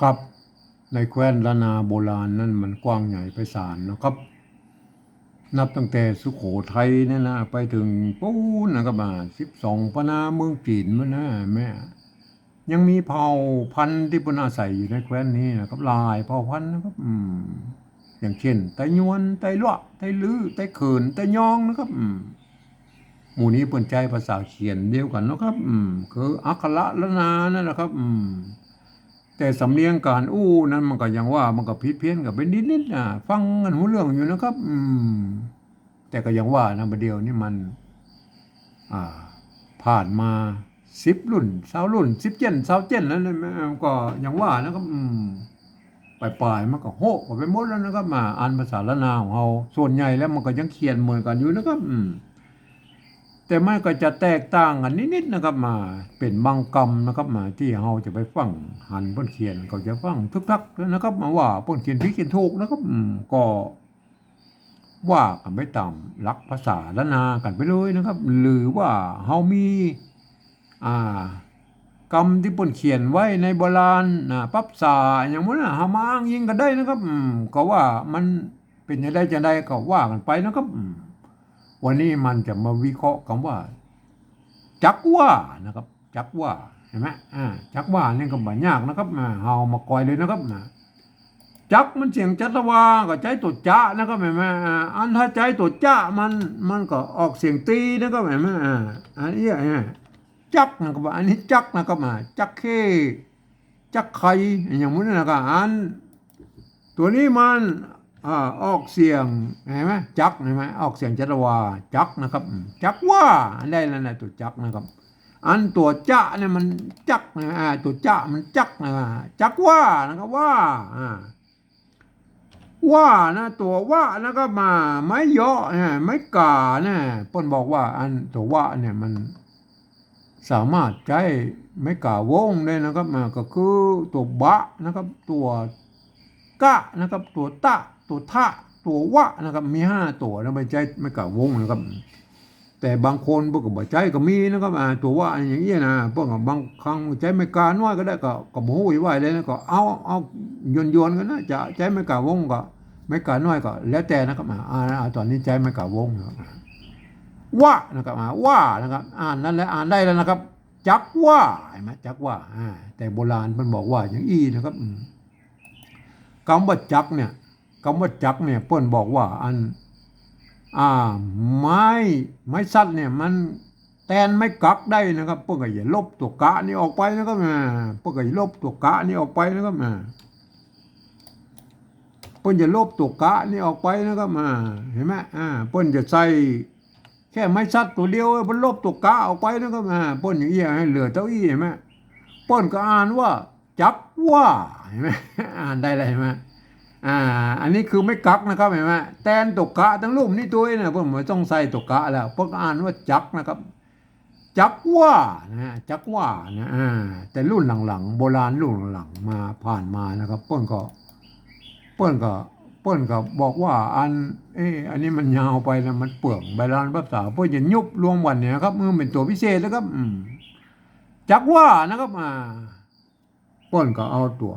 ครับ ในแคว้นละนาโบราณนั่นมันกว้างใหญ่ไพศาลนะครับ นับตั้งแต่สุโขทัยเนี่ยนะไปถึงปูนนะครับมาสิบสองปนาเมืองจีนมันนะแม่ยังมีเผ่าพันธุ์ที่ปนอาศัยอยู่ในแคว้นนี้นะครับหลายเผ่าพันธุ์นะครับอืมอย่างเช่นไตยวนไตลวะไตลือไตเขินไตยองนะครับอืมหมู่นี้เปิ่นใจภาษาเขียนเดียวกันนะครับอืมคืออักขระละนานั่นแหละครับอืม แต่สำเนียงการอู้นั้นมันก็ยังว่ามันก็ผิดเพี้ยนกับเป็นนิดๆนะฟังกันหูเรื่องอยู่นะครับ อืม แต่ก็ยังว่านะประเดียวนี่มัน อ่า ผ่านมาสิบรุ่นสาวรุ่นสิบเจนสาวเจนแล้วนะมันก็ยังว่านะครับ อืมปลายๆมันก็โหกไปหมดแล้วนะครับมาอ่านภาษาละนาของเราส่วนใหญ่แล้วมันก็ยังเขียนเหมือนกันอยู่นะครับ อืม แต่มันก็จะแตกต่างกันนิดๆนะครับมา เป็นบางกรรมนะครับมาที่เราจะไปฟังหันพ้นเขียนก็จะฟังทุกทักนะครับ มาว่าพ้นเขียนผิเขียนถูกนะครับก็ว่ากันไปตามหลักภาษาละนากันไปเลยนะครับ หรือว่าเฮามีอ่ากรรมที่พ้นเขียนไว้ในโบราณนะปั๊บสาอย่างนั้นนะเฮามาอ้างยิงกันได้นะครับก็ว่ามันเป็นยังไงจะได้ก็ว่ากันไปนะครับ วันนี้มันจะมาวิเคราะห์คำว่า จักว่านะครับ จักว่าเห็นไหมอ่าจักว่านี่ก็บ่ยากนะครับมาเฮามาคอยเลยนะครับมาจักมันเสียงจัตวาก็ใจตัวจ้านะครับเห็นไหมอ่าอันถ้าใจตัวจ้ามันมันก็ออกเสียงตีนะครับเห็นไหมอ่าอันนี้จักนะครับอันนี้จักนะครับมาจักเคจักไข่อย่างนี้นะครับอัน ตัวนี้มัน อ่าออกเสียงเห็นไหมจักเห็นไหมออกเสียงจัตวาจักนะครับ จักว่าได้แล้วนะตัวจักนะครับ อันตัวจะเนี่ยมันจักนะอ่าตัวจะมันจักนะจักว่านะครับว่าอ่าว่านะตัวว่านะก็มาไม้เยาะเนี่ยไม้กาเนี่ยเปิ้นบอกว่าอันตัวว่าเนี่ยมันสามารถใช้ไม้กาวงได้นะครับมาก็คือตัวบะนะครับตัวกะนะครับตัวตะ ตัวทะตัววะนะครับ มีห้าตัวนะไม่ใช่ไม้กาวงนะครับ แต่บางคนพวกก็บ่ใจก็มีนะครับอ่าตัวว่าอย่างนี้ยนะพวกก็บางครั้งใจไม่กล้าน้อยก็ได้ก็ก็บ่ฮู้ไว้เลยนะก็เอาเอาโยนๆกันนะจะใจไม่กล้าวงก็ ไม่กล้าน้อยก็ แล้วแต่นะครับอ่าอ่าอ่าตอนนี้ใจไม่กล้าวงนะครับว่านะครับอ่าว่านะครับ อ่านนั่นแหละอ่านได้แล้วนะครับ จักว่าเห็นไหมจักว่าอ่าแต่โบราณมันบอกว่าอย่างอี้นะครับคำว่าจักเนี่ย คำว่าจักเนี่ยเปิ้นบอกว่าอันอ่าไม้ไม้สัตว์เนี่ยมันแตนไม่กักได้นะครับเพื่อก็อย่าลบตัวกะนี่ออกไปนะครับอ่าเพื่อก็อย่าลบตัวกะนี่ออกไปนะครับอ่าป้นจะลบตัวกะนี่ออกไปนะครับอ่าเห็นไหมอ่าเปิ้นจะใส่แค่ไม้สัตว์ตัวเดียวเปิ้นลบตัวกะออกไปนะครับอ่าป้นอย่างเงี้ยให้เหลือเต้าอี้เห็นไหมเปิ้นก็อ่านว่าจักว่าเห็นไหมอ่านได้เลยเห็นไหม อ่า อันนี้คือไม่กักนะครับเห็นไหมแตนตกกะทั้งรูปนี่ตัวเนี้นะเพื่อนไม่ต้องใส่ตกกะแล้วเพราะอ่านว่าจักนะครับ จักว่านะจักว่านะอ่าแต่รุ่นหลังๆ โบราณรุ่นหลังๆมาผ่านมานะครับเปิ้นก็เปิ้นก็เปิ้นก็บอกว่าอันเอออันนี้มันยาวไปนะมันเปลืองใบลานภาษาเพื่อจะยุบรวมวันเนี่ยครับมันเป็นตัวพิเศษนะครับอืมจักว่านะครับอ่าเปิ้นก็เอาตัว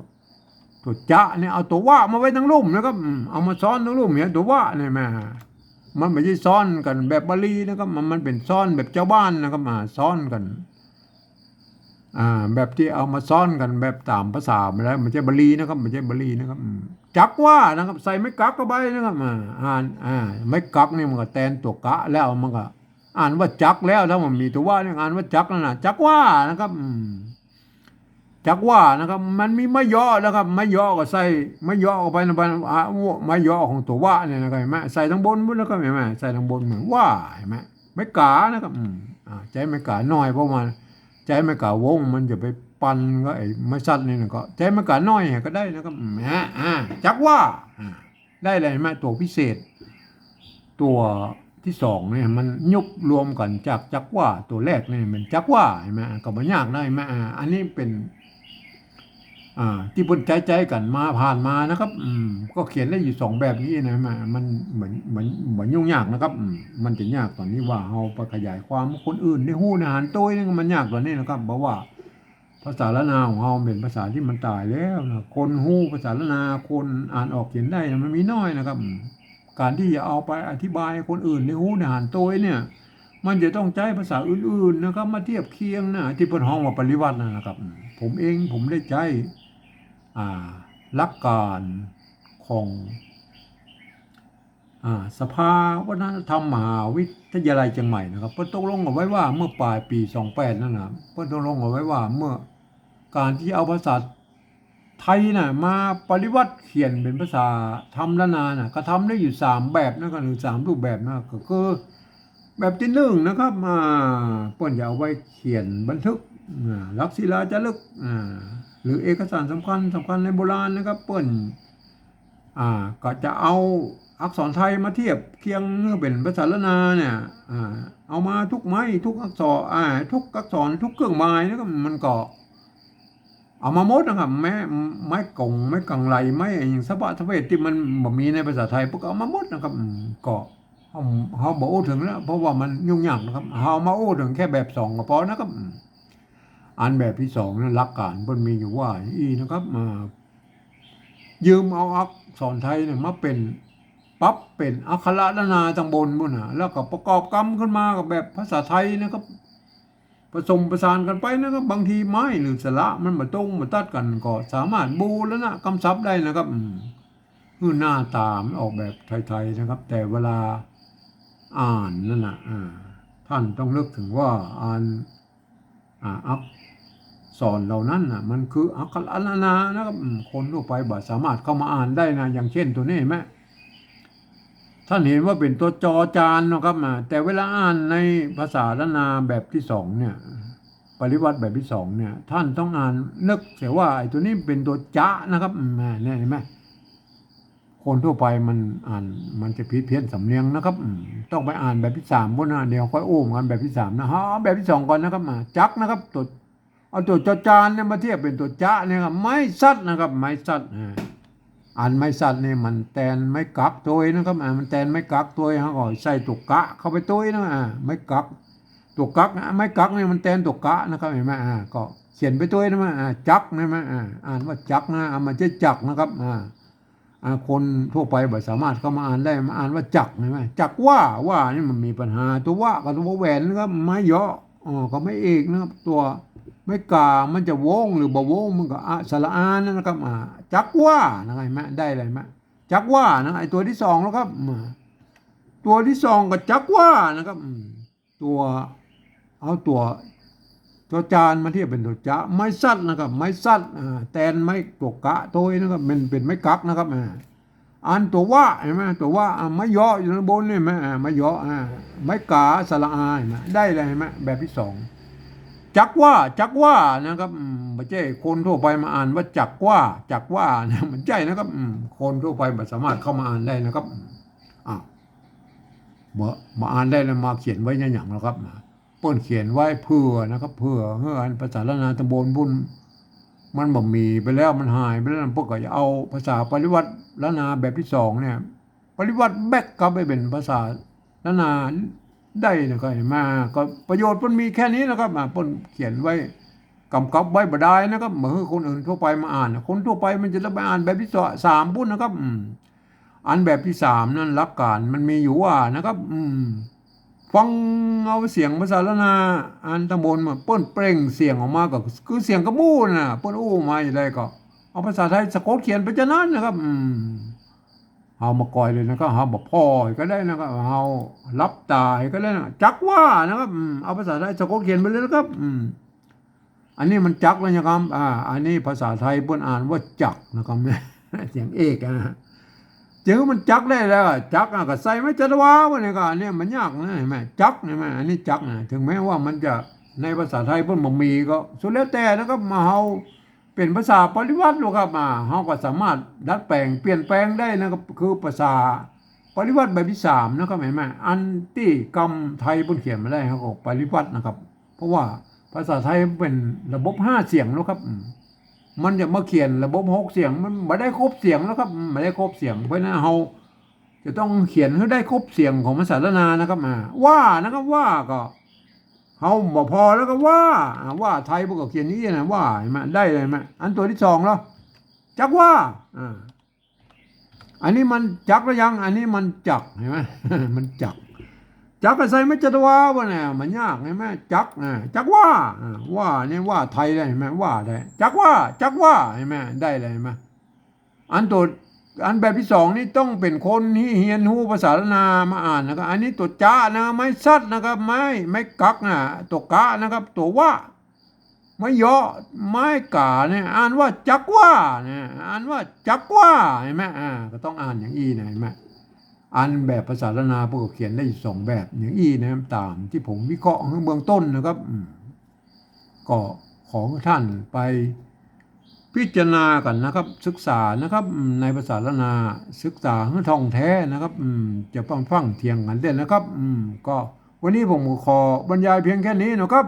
ตัวจะเนี่ยเอาตัวว่ามาไว้ทั้งรุ่มนะครับเอามาซ้อนทั้งรุ่มเนี่ยตัวว่าเนี่ยแม่มันไม่ใช่ซ้อนกันแบบบาลีนะครับมันมันเป็นซ้อนแบบเจ้าบ้านนะครับมาซ้อนกันอ่าแบบที่เอามาซ้อนกันแบบตามภาษาไม่ได้ไม่ใช่บาลีนะครับไม่ใช่บาลีนะครับจักว่านะครับใส่ไม้กักก็ไปนะครับอ่าอ่านอ่าไม้กักนี่มันก็แทนตัวกะแล้วมันก็อ่านว่าจักแล้วถ้ามันมีตัวว่าเนี่ยอ่านว่าจักนั่นนะจักว่านะครับอืม จักว่านะครับ มันมีไม้ย่อนะครับไม้ย่อก็ใส่ไม้ย่อเข้าไปนไปอ่าไม้ย่อของตัวว่าเนี่ยนะครับเห็นไหมใส่ทั้งบนบนแล้วก็เห็นไหมใส่ทั้งบนเหมือนว่าเห็นไหมไม่กานะครับอืมอ่าใจไม่กาน้อยเพราะมันใจไม่กาวงมันจะไปปั่นก็ไอ้ไม้สั้นนี่นะก็ใจไม่กาน้อยก็ได้นะครับฮะอ่าจักว่าได้เลยไหมตัวพิเศษ ตัวที่สองเนี่ยมันยุบรวมกันจากจักว่าตัวแรกเนี่ยมันจักว่าเห็นไหมก็ไม่ยากได้ไหมอ่าอันนี้เป็น ที่บนใจใจกันมาผ่านมานะครับ อืมก็เขียนได้อยู่สองแบบนี้นะมามันเหมือนเหมือนเหมือนยุ่งยากนะครับมันจะยากตอนนี้ว่าเราไปขยายความคนอื่นในหู้นาหารตัวนี่มันยากตอนนี้นะครับเพราะว่า ภาษาละนาของเราเป็นภาษาที่มันตายแล้วนะคนฮู้ภาษาละนาคนอ่านออกเขียนได้นะมันมีน้อยนะครับ การที่จะเอาไปอธิบายคนอื่นในฮู้นานโตัวเนี่ย มันจะต้องใช้ภาษาอื่นๆนะครับ มาเทียบเคียงนะที่เป็นห้องว่าปริวัตินะครับ ผมเองผมได้ใช้อ่าห ลักการของสภาวัฒนธรรมมหาวิทยาลัยเชียงใหม่นะครับเพิ่นตกลงเอาไว้ว่าเมื่อปลายปี 28 นั่นนะเพิ่นตกลงเอาไว้ว่าเมื่อการที่เอาภาษาไทยน่ะมาปริวัติเขียนเป็นภาษาทำละนานะก็ทำได้อยู่สามแบบนะครับหรือสามรูปแบบนะก็คือแบบที่หนึ่งนะครับอ่าเพิ่นจะเอาไว้เขียนบันทึกลักษิลาจารึกอ่า หรือเอกสารสำคัญสำคัญในโบราณนะครับเปิ้นอ่าก็จะเอาอักษรไทยมาเทียบเคียงเมื่อเป็นภาษาละนาเนี่ยอ่าเอามาทุกไม้ทุกอักษรอ่าทุกอักษรทุกเครื่องหมายนะครับมันก็เอามาหมดนะครับแม้ไม้กงไม้กังไหลไม้อย่างสะบะทะเวทที่มันบ่มีในภาษาไทยพวกเอามาหมดนะครับก็เฮาเฮาบ่โอ้ถึงแล้วเพราะว่ามันยุ่งยากนะครับเฮามาโอ้ถึงแค่แบบสองก็พอนะครับ อันแบบที่สองนั้นหลักการมันมีอยู่ว่าอีนะครับมายืมเอาอักษรไทยเนี่ยมาเป็นปรับเป็นอักขระนาตังบนบุญนะแล้วก็ประกอบกรรมขึ้นมากับแบบภาษาไทยนะครับผสมประสานกันไปนะครับบางทีไม้หรือสระมันมาตรงมาตัดกันก็สามารถบูแล้วนะกำซับได้นะครับคือหน้าตามออกแบบไทยๆนะครับ แต่เวลาอ่านนั่นนะท่านต้องเลือกถึงว่าอ่านอ่าอัก สอนเหล่านั้นนะมันคืออักขระนานานะครับคนทั่วไปบ่สามารถเข้ามาอ่านได้นะอย่างเช่นตัวนี้ไหมท่านเห็นว่าเป็นตัวจอจานนะครับอ่าแต่เวลาอ่านในภาษาละนาแบบที่สองเนี่ยปริวัติแบบที่สองเนี่ย ท่านต้องอ่านนึกเสียว่าไอ้ตัวนี้เป็นตัวจะนะครับมาเนี่ยเห็นไหมคนทั่วไปมันอ่านมันจะผิดเพี้ยนสำเนียงนะครับ ต้องไปอ่านแบบที่สามบนนะเดียวค่อยโอ้มกันแบบที่สามนะฮะแบบที่สองก่อนนะครับอ่าจักนะครับตัว เอาตัวจจานเนี่ยมาเทียบเป็นตัวจะเนี่ยครับไม้สัตว์นะครับ ไม้สัตว์อ่านไม้สัตว์เนี่ยมันแตนไม้กักตัวนะครับอ่ามันแตนไม้กักตัวฮะก็ใส่ตัวกะเข้าไปตัวนะอ่าไม้กักตัวกักนะไม้กักเนี่ยมันแตนตัวกะนะครับเห็นไหมอ่าก็เขียนไปตัวนะมั้ยอ่าจักนะมั้ยอ่าอ่านว่าจักนะอ่ามันจะจักนะครับอ่าอ่าคนทั่วไปบ่สามารถเข้ามาอ่านได้มาอ่านว่าจักนะมั้ยจักว่าว่านี่มันมีปัญหาตัวว่ากับตัวแหวนนะครับไม้ย่ออ๋อก็ไม่เอกนะครับตัว ไม่กามันจะวงหรือบ่วงมันก็อะสระอานนะครับอ่าจักว่านะไหมได้เลยไหมจักว่านะไอตัวที่สองแล้วครับอ่าตัวที่สองก็จักว่านะครับตัวเอาตัวตัวจานมาเทียบเป็นตัวจะไม้สัตนะครับ ไม้สัตอ่าแตนไม้ตัวกะตัวนี้นะครับเป็นเป็นไม้กักนะครับอ่าอันตัวว่าเห็นไหมตัวว่าไม้ย่ออยู่บนนี่ไหมไม้ย่ออ่าไม้กาสระอาเห็นไหมได้เลยเห็นไหมแบบที่สอง จักว่าจักว่านะครับไม่ใช่คนทั่วไปมาอ่านว่าจักว่าจักว่านะมันใช่นะครับคนทั่วไปไม่สามารถเข้ามาอ่านได้นะครับอ้าวมามาอ่านได้แล้วมาเขียนไว้ในอย่างนะครับเปิ้นเขียนไว้เพื่อนะครับ เพื่อเพื่ออันภาษาละนาตำบลบุญมันบ่มีไปแล้วมันหายไปแล้วพวกก็จะเอาภาษาปริวัติละนาแบบที่สองเนี่ย ปริวัติแบกกลับไปเป็นภาษาละนา ได้นะครับมา ก็ประโยชน์มันมีแค่นี้นะครับมาป้นเขียนไว้กำกับไว้บ่ไดนะครับเหมือนคนอื่นทั่วไปมาอ่าน คนทั่วไปมันจะต้องไปอ่านแบบที่สองสามพุ่นนะครับอันแบบที่สามนั่นหลักการมันมีอยู่ว่านะครับ อืมฟังเอาเสียงภาษาละนาอันตำบลมาเปิ้นเปล่งเสียงออกมาก็คือเสียงกระมูน่ะเปิ้นอู้มาอย่างไรก็ เอาภาษาไทยสะกดเขียนไปจะนั้นนะครับ อืม เอามากอยเลยนะครับเอาบอกพ่อก็ได้นะครับเอารับตายก็ได้นะจักว่านะครับเอาภาษาไทยสะกดเขียนไปเลยนะครับอันนี้มันจักแล้วนะครับอ่าอันนี้ภาษาไทยเปิ้นอ่านว่าจักนะครับเสียงเอกนะเจอมันจักได้แล้วจักก็ใส่ไม่จัดว่าวะนี่ก็อันนี้มันยากนะเห็นไหมจักเห็นไหมอันนี้จักนะถึงแม้ว่ามันจะในภาษาไทยเพิ่นบ่มีก็สุดแล้วแต่นะครับมาเฮา เป็นภาษาปริวัติหรอกครับอ่าเฮาก็สามารถดัดแปลงเปลี่ยนแปลงได้นะครับคือภาษาปริวัติแบบที่สามนะครับเห็นไหมอันที่กรรมไทยเพิ่นเขียนมาได้เขาก็ปริวัตินะครับ เพราะว่าภาษาไทยเป็นระบบห้าเสียงแล้วครับ มันจะมาเขียนระบบหกเสียงมันไม่ได้ครบเสียงแล้วครับไม่ได้ครบเสียงเพราะฉะนั้นเฮาจะต้องเขียนให้ได้ครบเสียงของภาษาละนานะครับอ่าว่านะครับว่าก็ เฮาบ่พอแล้วก็ว่า ว่าไทยพวกก็เขียนนี้นะว่าเห็นไหมได้เลยไหมอันตัวที่สองแล้วจักว่าอ่าอันนี้มันจักหรือยัง อันนี้มันจักเห็นไหมมันจัก จักก็ใส่ไม่จัตวาวะเนี่ยมันยากเห็นไหมจักอ่าจักว่าอ่าว่าเนี่ยว่าไทยได้เห็นไหมว่าได้จักว่าจักว่าเห็นไหมได้เลยเห็นไหมอันตัว อันแบบที่สองนี่ต้องเป็นคนที่เฮียนหูภาษาละนามาอ่านนะครับ อันนี้ตัวจ้านะไม่ซัดนะครับ ไม่ไม่กักนะตัวกะนะครับ ตัวว่าไม่เยาะไม่กาเนี่ยอ่านว่าจักว่าเนี่ยอ่านว่าจักว่าเห็นไหมอ่าก็ต้องอ่านอย่างอีนะเห็นไหมอันแบบภาษาละนาพวกเขาเขียนได้สองแบบอย่างอี้นะตามที่ผมวิเคราะห์ข้างเบื้องต้นนะครับ ก็ของท่านไป พิจารณากันนะครับ ศึกษานะครับในภาษาละนาศึกษาให้ท่องแท้นะครับจะฟังฟังเทียงกันเด่นนะครับก็วันนี้ผมขอบรรยายเพียงแค่นี้นะครับ